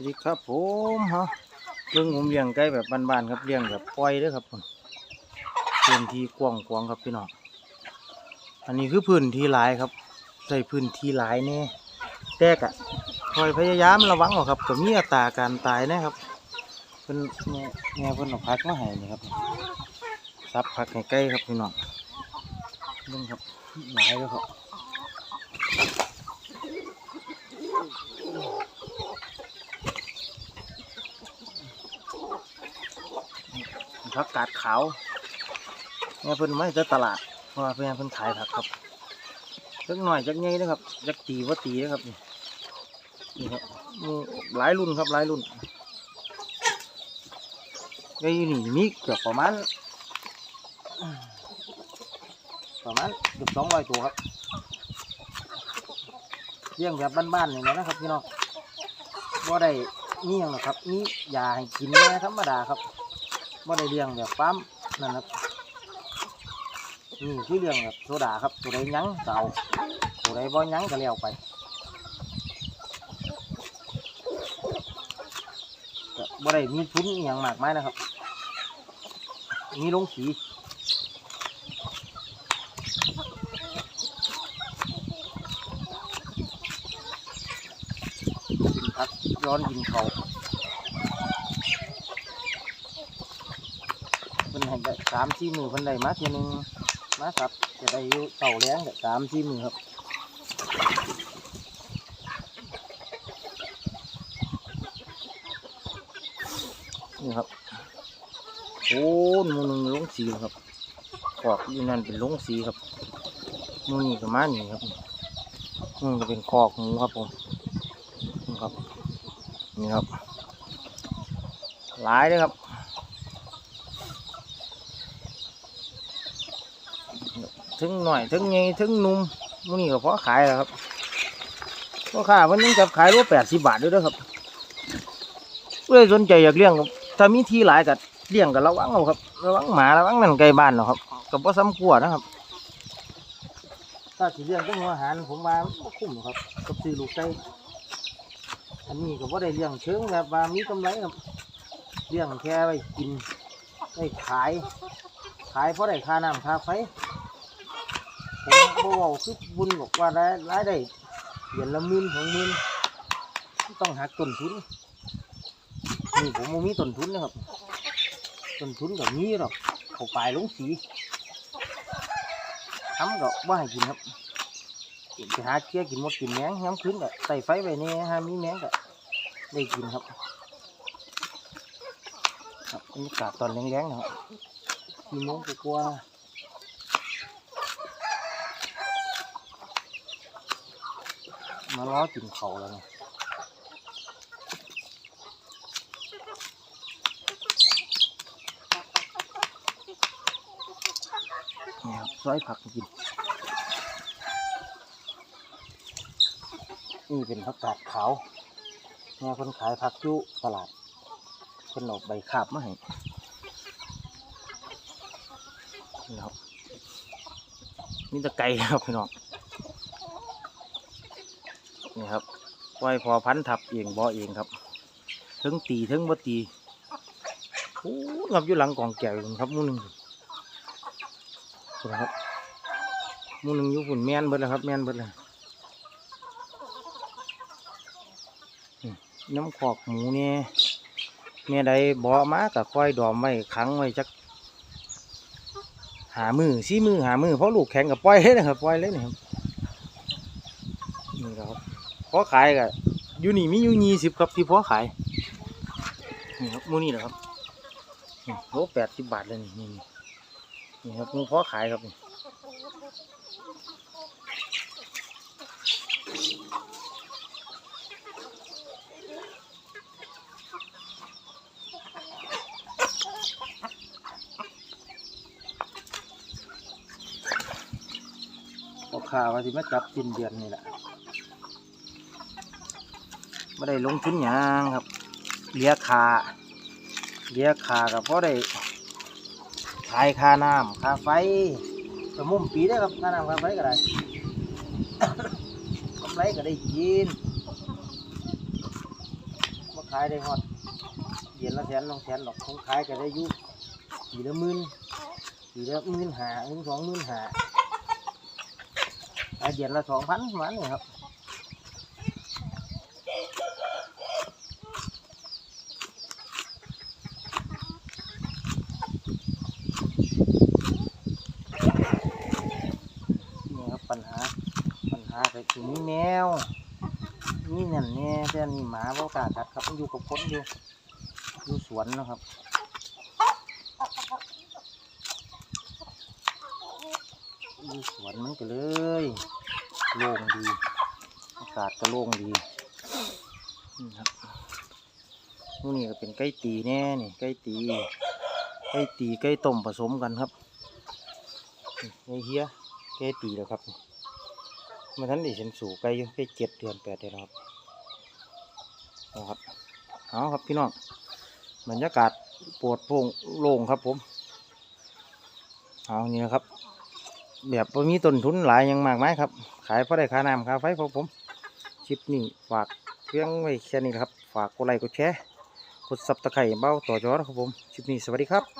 สวัสดีครับผมฮะเรื่องผมเลี้ยงไก่แบบบ้านๆครับเลี้ยงแบบปล่อยเด้อครับผมพื้นที่กว้างๆครับพี่น้องอันนี้คือพื้นที่หลายครับใส่พื้นที่หลายแน่แต่กะคอยพยายามระวังเอาครับก็มีอัตราการตายนะครับเพิ่นแม่เพิ่นเอาพักมาให้นี่ครับซับพักให้ไก่ครับพี่น้องเบิ่องครับหลายแล้วครับ ผักกาดขาวแม่เพิ่นไม่จะตลาดเพราะว่าแม่เพิ่นขายผักครับจักหน่อยจักใหญ่นะครับจักตีว่าตีนะครับนี่นี่ครับมีหลายรุ่นครับหลายรุ่นไก่นี่มีเกือบประมาณประมาณเกือบสองร้อยตัวครับเลี้ยงแบบบ้านๆนี่นะครับพี่น้องว่าได้นี่ยังหรอกครับนี่ยาให้กินแน่ธรรมดาครับ บ่ได้เลี้ยงแบบปั๊มนั่นครับนี่คือเลี้ยงแบบโซดาครับตัวใดยั้งก็เอาตัวใดบ่ยั้งก็แล้วไปบ่ได้มีทุนอย่างมากมายนะครับ มีลงสีกินพักย้อนกินเขา เพิ่นให้ได้สามสี่มือเพิ่นได้มาทียหนึงมาครับจะได้อยู่เต่าแรงก็สามสี่มือครับนี่ครับโอ้หมูหนึงลงสีครับขอกอยู่นั่นเป็นลงสีครับหมูนี่ก็มานี่ครับหมูก็เป็นคอกหมูครับผมนี่ครับนี่ครับหลายเลยครับ ถึงหน่อยถึงใหญ่ถึงนุ่มมื้อนี้ก็พอขายแล้วครับพ่อค้ามันยังจับขายโลแปดสิบบาทด้วยเด้อครับเลยสนใจอยากเลี้ยงครับถ้ามีที่หลายก็เลี้ยงก็ระวังเอาครับระวังหมาระวังนั่นไก่บ้านเนาะครับก็บ่ซ้ำกลัวนะครับ ถ้าสิเลี้ยงต้องอาหารผมว่าบ่คุ้มหรอกครับกับซื้อลูกไก่อันนี้ก็บ่ได้เลี้ยงเชิงแบบว่ามีกำไรครับเลี้ยงแค่ไว้กินไว้ขาย ขายเพราะได้ค่าน้ำค่าไฟ ผมบอกคือบุญบอกว่าได้รายได้เดือนละหมื่นสองหมื่นต้องหักต้นทุนนี่ผมบ่มีต้นทุนนะครับต้นทุนกับมีหรอกเขาปลายลงสีทำก็ว่าให้กินครับไปหาเชี่ยกินหมดกินแมงย้ำคืนก็ใส่ไฟไว้นี่ฮะมีแมงก็ได้กินครับครับบรรยากาศตอนแรงๆนะครับกี่โมงกว่า มาล้อกินเขาแล้วไงนี่ครับซอยผักกิน นี่เป็นผักกาดขาวแม่คนขายผักจุตลาดคนเอาใบขาบมาให้นี่ครับนี่ตะไก่ครับพี่น้อง นี่ครับไว้พอพันธับเองบ่อเองครับถึงตีถึงบ่ตีโอ้งับอยู่หลังกองแก้วครับมูหนึงนะครับมูหนึงอยู่ฝุ่นแม่นเบิดแล้วครับแม่นเบิดแล้วน้ำขอกหมูเนี่ยแม่ใดบ่อมาก็ค่อยดอมไว้ขังไว้จักหามือซี่มือหามือเพราะลูกแข็งกับปล่อยเลยนะครับปล่อยเลยนะครับนี่ครับ พอขายก็อยู่นี่มีอยู่ยี่สิบครับที่พอขายนี่ครับมูนี่นะครับโลแปดสิบบาทเลยนี่นี่นี่นี่ครับมูพอขายครับนี่พอขาว่าที่มาจับกินเดือนนี่แหละ ไม่ได้ลงทุนหยังครับเลี้ยคาเลี้ยคากับเพราะได้ขายคาน้ำค่าไฟสมุมปีได้ครับคาน้ำค่าไฟก็ได้กำไรก็ได้กินมาขายได้ฮอดเดือนละแสนสองแสนดอกผมขายก็ได้ยู่ปีละหมื่นปีละหมื่นหาหมื่นสองหมื่นหาขายเดือนละสองพันประมาณนี้ครับ นี่ครับปัญหาปัญหา ก็คือมีแมวมีนั่นแน่แต่นี่หมาบ่กล้ากัดครับมันอยู่กับคนอยู่อยู่สวนนะครับอยู่สวนมันก็เลยโล่งดีอากาศก็โล่งดีนี่ครับนู่นนี่ก็เป็นไก่ตีแน่นี่ไก่ตีไก่ตีไก่ต้มผสมกันครับนี่ไอเฮียแกตีแล้วครับ มันทันได้เห็นสู่ไกลอยู่แค่เจ็ดเดือนแปดเดือนแล้วครับเอาครับเอาครับพี่น้องบรรยากาศปวดโปร่งโล่งครับผมเอานี่นะครับ แบบว่มีต้นทุนหลายยังมากไหมครับ ขายเพราะได้ค่าน้ำค่าไฟครับผมคลิปนี้ฝากเพียงไว้แค่นี้ครับ ฝากกดไลค์กดแชร์กดซับตะไคร่เบ้าต่อจอนะครับผมคลิปนี้สวัสดีครับ